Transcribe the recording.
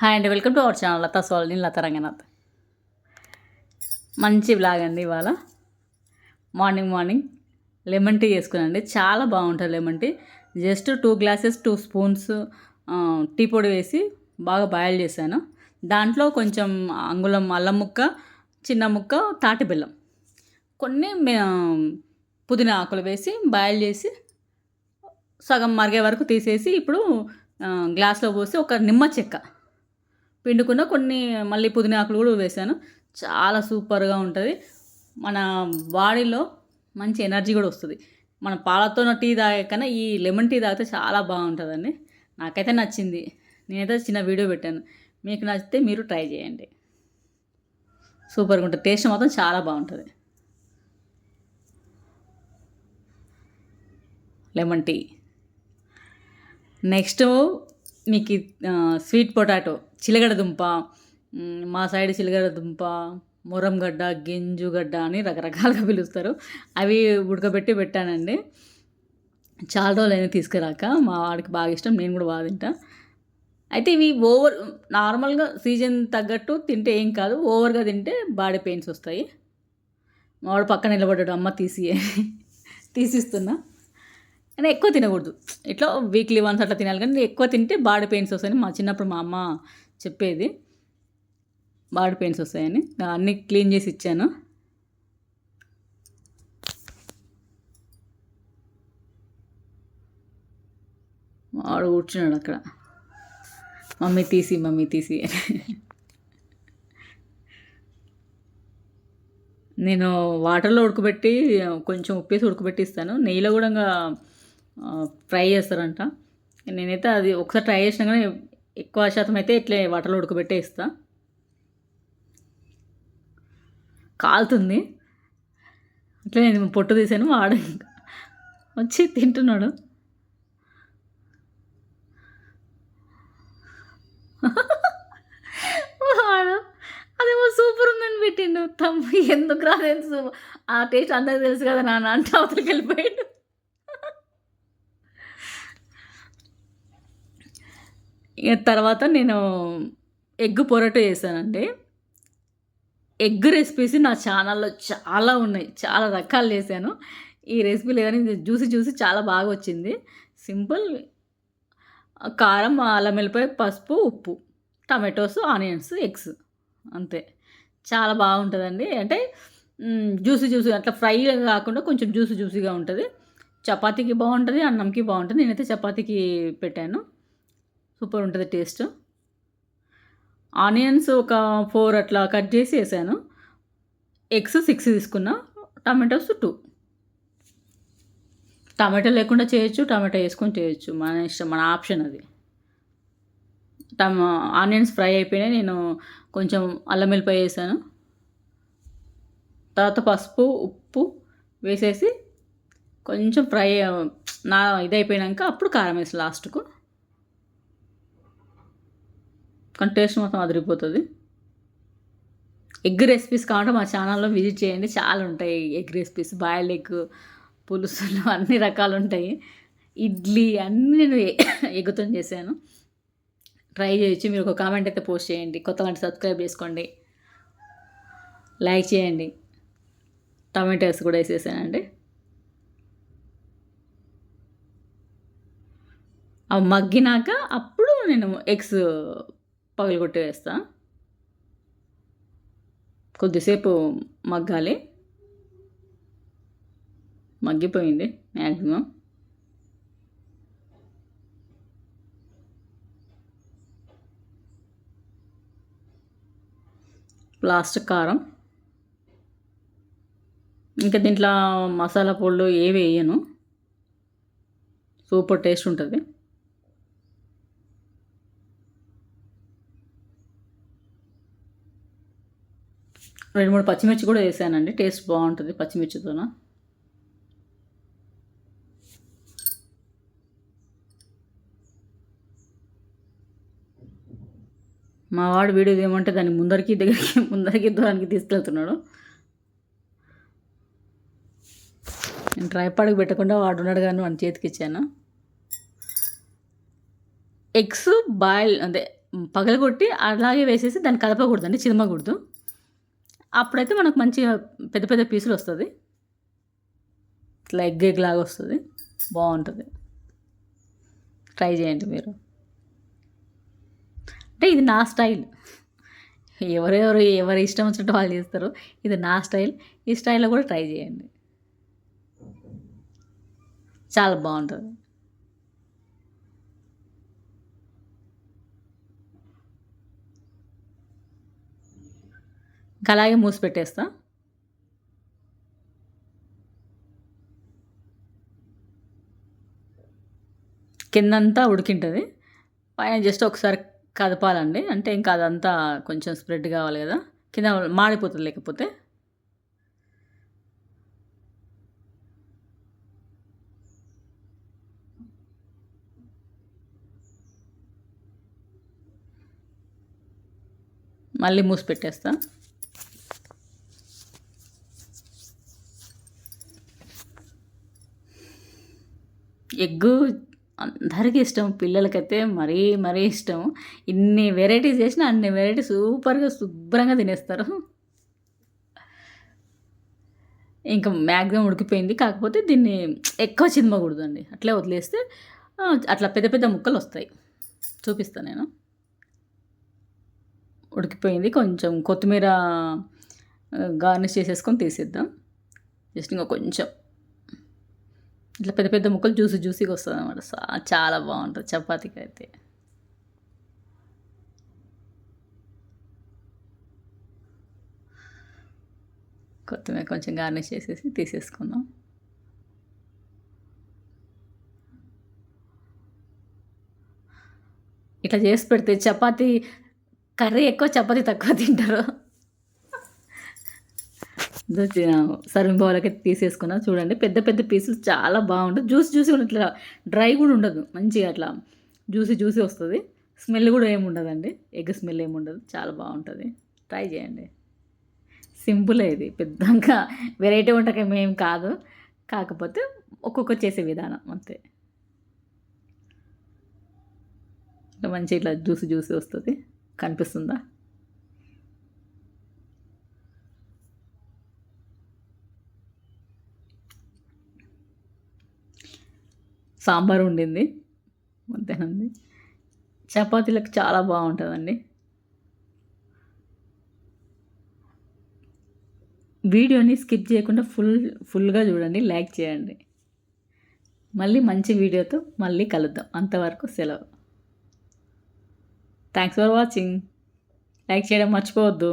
Hi అండి welcome to our channel Latha soul నేను లతా రంగనాథ్. మంచి బ్లాగ్ అండి ఇవాళ. మార్నింగ్ మార్నింగ్ లెమన్ టీ చేసుకునండి చాలా బాగుంటుంది lemon tea just two glasses two spoons tea పొడి వేసి బాగా బాయిల్ చేశాను. దాంట్లో కొంచెం అంగుళం అల్లం ముక్క చిన్న ముక్క తాటి బెల్లం. కొన్ని పుదీనా ఆకులు వేసి బాయిల్ చేసి సగం మరిగే వరకు తీసేసి ఇప్పుడు గ్లాస్లో పోసి ఒక నిమ్మ చెక్క. పిండుకున్న కొన్ని మళ్ళీ పుదీనా ఆకులు కూడా వేసాను. చాలా సూపర్గా ఉంటుంది. మన బాడీలో మంచి ఎనర్జీ కూడా వస్తుంది. మన పాలతో టీ తాగే కన్నా ఈ లెమన్ టీ తాగితే చాలా బాగుంటుందండి. నాకైతే నచ్చింది. నేనైతే చిన్న వీడియో పెట్టాను. మీకు నచ్చితే మీరు ట్రై చేయండి. సూపర్గా ఉంటుంది టేస్ట్ మాత్రం చాలా బాగుంటుంది. Lemon tea. నెక్స్ట్ మీకు స్వీట్ పొటాటో. చిలగడ దుంప మా సైడ్ చిలగడ దుంప మురంగడ్డ గింజుగడ్డ అని రకరకాలుగా పిలుస్తారు. అవి ఉడకబెట్టి పెట్టానండి. చాలా రోజులు తీసుకురాక మా వాడికి బాగా ఇష్టం నేను కూడా బాగా తింటా. అయితే ఇవి ఓవర్ నార్మల్గా సీజన్ తగ్గట్టు తింటే ఏం కాదు ఓవర్గా తింటే బాడీ పెయిన్స్ వస్తాయి. మా వాడు పక్కన నిలబడ్డాడు అమ్మ తీసి తీసిస్తున్నా. కానీ ఎక్కువ తినకూడదు. ఇట్లా వీక్లీ వన్స్ అట్లా తినాలి కానీ ఎక్కువ తింటే బాడీ పెయిన్స్ వస్తాయని మా చిన్నప్పుడు మా అమ్మ చెప్పేది. బాడీ పెయిన్స్ వస్తాయని. అన్నీ క్లీన్ చేసి ఇచ్చాను. వాడు కూర్చున్నాడు అక్కడ. మమ్మీ తీసి మమ్మీ తీసి నేను వాటర్లో ఉడకబెట్టి కొంచెం ఉప్పేసి ఉడకబెట్టి ఇస్తాను. నెయ్యిలో కూడా ఇంకా, ఫ్రై చేస్తారంట. నేనైతే అది ఒకసారి ట్రై చేసినా కానీ ఎక్కువ శాతం అయితే ఇట్లే వాటర్లో ఉడకబెట్టే ఇస్తా. కాలుతుంది. అట్లే నేను పొట్టు తీసాను వాడు వచ్చి తింటున్నాడు. వాడు అదేమో సూపర్ ఉందని పెట్టిండు. తమ్ము ఎందుకు రాలేదు సూపర్? ఆ టేస్ట్ అందరికి తెలుసు కదా నాన్న అంటే అవతలకి వెళ్ళిపోయాడు తర్వాత నేను ఎగ్ పొరటో చేశానండి. ఎగ్ రెసిపీస్ నా ఛానల్లో చాలా ఉన్నాయి. చాలా రకాలు చేశాను. ఈ రెసిపీ లేదని చూసి చూసి చాలా బాగా వచ్చింది. సింపుల్. కారం అల్లం వెల్లిపాయ పసుపు ఉప్పు టమాటోస్ ఆనియన్స్ ఎగ్స్ అంతే. చాలా బాగుంటుందండి. అంటే జ్యూసీ జ్యూసీ అట్లా ఫ్రై కాకుండా కొంచెం జ్యూసీ జ్యూసీగా ఉంటుంది. చపాతీకి బాగుంటుంది అన్నంకి బాగుంటుంది. నేనైతే చపాతీకి పెట్టాను. సూపర్ ఉంటుంది టేస్ట్. ఆనియన్స్ ఒక ఫోర్ అట్లా కట్ చేసి వేసాను. ఎగ్స్ సిక్స్ తీసుకున్నా టమాటోస్ టూ. టమాటో లేకుండా చేయొచ్చు టమాటో వేసుకొని చేయొచ్చు. మన ఇష్టం మన ఆప్షన్ అది. టమా ఆనియన్స్ ఫ్రై అయిపోయినాయి నేను కొంచెం అల్లం వెల్లిపాయ వేసాను. తర్వాత పసుపు ఉప్పు వేసేసి కొంచెం ఫ్రై నా ఇది అప్పుడు కారం వేసి లాస్ట్కు. కానీ టేస్ట్ మొత్తం అదిరిపోతుంది. ఎగ్ రెసిపీస్ కావాలంటే మా ఛానల్లో విజిట్ చేయండి. చాలా ఉంటాయి ఎగ్ రెసిపీస్ బాయిల్ ఎగ్ పులుసులు అన్ని రకాలు ఉంటాయి ఇడ్లీ అన్నీ నేను ఎగ్గుతో చేశాను. ట్రై చేయొచ్చు మీరు ఒక కామెంట్ అయితే పోస్ట్ చేయండి. కొత్త వంటి సబ్స్క్రైబ్ చేసుకోండి. లైక్ చేయండి. టమాటోస్ కూడా వేసేసానండి. అవి మగ్గినాక అప్పుడు నేను ఎగ్స్ పగలగొట్టి వేస్తా కొద్దిసేపు మగ్గాలి. మగ్గిపోయింది మ్యాక్సిమం లాస్ట్ కారం. ఇంకా దీంట్లో మసాలా పొళ్ళు ఏవి వేయను. సూపర్ టేస్ట్ ఉంటుంది. రెండు మూడు పచ్చిమిర్చి కూడా వేసానండి. టేస్ట్ బాగుంటుంది పచ్చిమిర్చితోన. మా వాడు వీడియో ఏమంటే దాన్ని ముందరికి దగ్గరికి ముందరికి దూరానికి తీసుకెళ్తున్నాడు. నేను ట్రైపాడ్కి పెట్టకుండా వాడు ఉన్నాడు కానీ వాడిని చేతికి ఇచ్చాను. ఎగ్స్ బాయిల్ అదే పగలగొట్టి అలాగే వేసేసి దాన్ని కలపకూడదండి చిదమకూడదు. అప్పుడైతే మనకు మంచిగా పెద్ద పెద్ద పీసులు వస్తుంది. ఇట్లా ఎగ్ ఎగ్ లాగా వస్తుంది. బాగుంటుంది. ట్రై చేయండి మీరు. అంటే ఇది నా స్టైల్. ఎవరెవరు ఎవరు ఇష్టం వచ్చినట్టు వాళ్ళు చేస్తారు ఇది నా స్టైల్. ఈ స్టైల్లో కూడా ట్రై చేయండి. చాలా బాగుంటుంది. ఇంకా అలాగే మూసి పెట్టేస్తా. కిందంతా ఉడికింటుంది. పైన జస్ట్ ఒకసారి కదపాలండి. అంటే ఇంకా అదంతా కొంచెం స్ప్రెడ్ కావాలి కదా. కింద మాడిపోతుంది లేకపోతే. మళ్ళీ మూసి పెట్టేస్తాను ఎగ్గు అందరికీ ఇష్టం పిల్లలకైతే మరీ మరీ ఇష్టం. ఇన్ని వెరైటీస్ చేసినా అన్ని వెరైటీస్ సూపర్గా శుభ్రంగా తినేస్తారు. ఇంకా మ్యాక్సిమం ఉడికిపోయింది. కాకపోతే దీన్ని ఎక్కువ చిదమకూడదు అట్లే వదిలేస్తే అట్లా పెద్ద పెద్ద ముక్కలు వస్తాయి. చూపిస్తాను నేను. ఉడికిపోయింది. కొంచెం కొత్తిమీర గార్నిష్ చేసేసుకొని తీసేద్దాం. జస్ట్ ఇంకా కొంచెం. ఇట్లా పెద్ద పెద్ద ముక్కలు జ్యూసీ జ్యూసీగా వస్తుంది అనమాట చాలా బాగుంటుంది చపాతీకి అయితే కొత్తిమీర కొంచెం గార్నిష్ చేసేసి తీసేసుకుందాం. ఇట్లా చేసి పెడితే చపాతీ కర్రీ ఎక్కువ చపాతీ తక్కువ తింటారు. సర్వింగ్ బౌల్కి తీసేసుకున్నా. చూడండి పెద్ద పెద్ద పీసులు చాలా బాగుంటుంది జ్యూస్ జ్యూసీ కూడా ఇట్లా డ్రై కూడా ఉండదు. మంచిగా అట్లా జ్యూసీ జ్యూసీ వస్తుంది. స్మెల్ కూడా ఏమి ఉండదండి. ఎగ్ స్మెల్ ఏమి ఉండదు. చాలా బాగుంటుంది. ట్రై చేయండి. సింపుల్ ఇది. పెద్దగా వెరైటీ వంటకం ఏం కాదు. కాకపోతే ఒక్కొక్క చేసే విధానం అంతే. మంచి ఇట్లా జ్యూస్ జ్యూసీ వస్తుంది. కనిపిస్తుందా? సాంబార్ ఉండింది మధ్యాహ్నంది చపాతీలకు చాలా బాగుంటుందండి. వీడియోని స్కిప్ చేయకుండా ఫుల్ ఫుల్గా చూడండి లైక్ చేయండి. మళ్ళీ మంచి వీడియోతో మళ్ళీ కలుద్దాం. అంతవరకు సెలవు. థ్యాంక్స్ ఫర్ వాచింగ్ లైక్ చేయడం మర్చిపోవద్దు.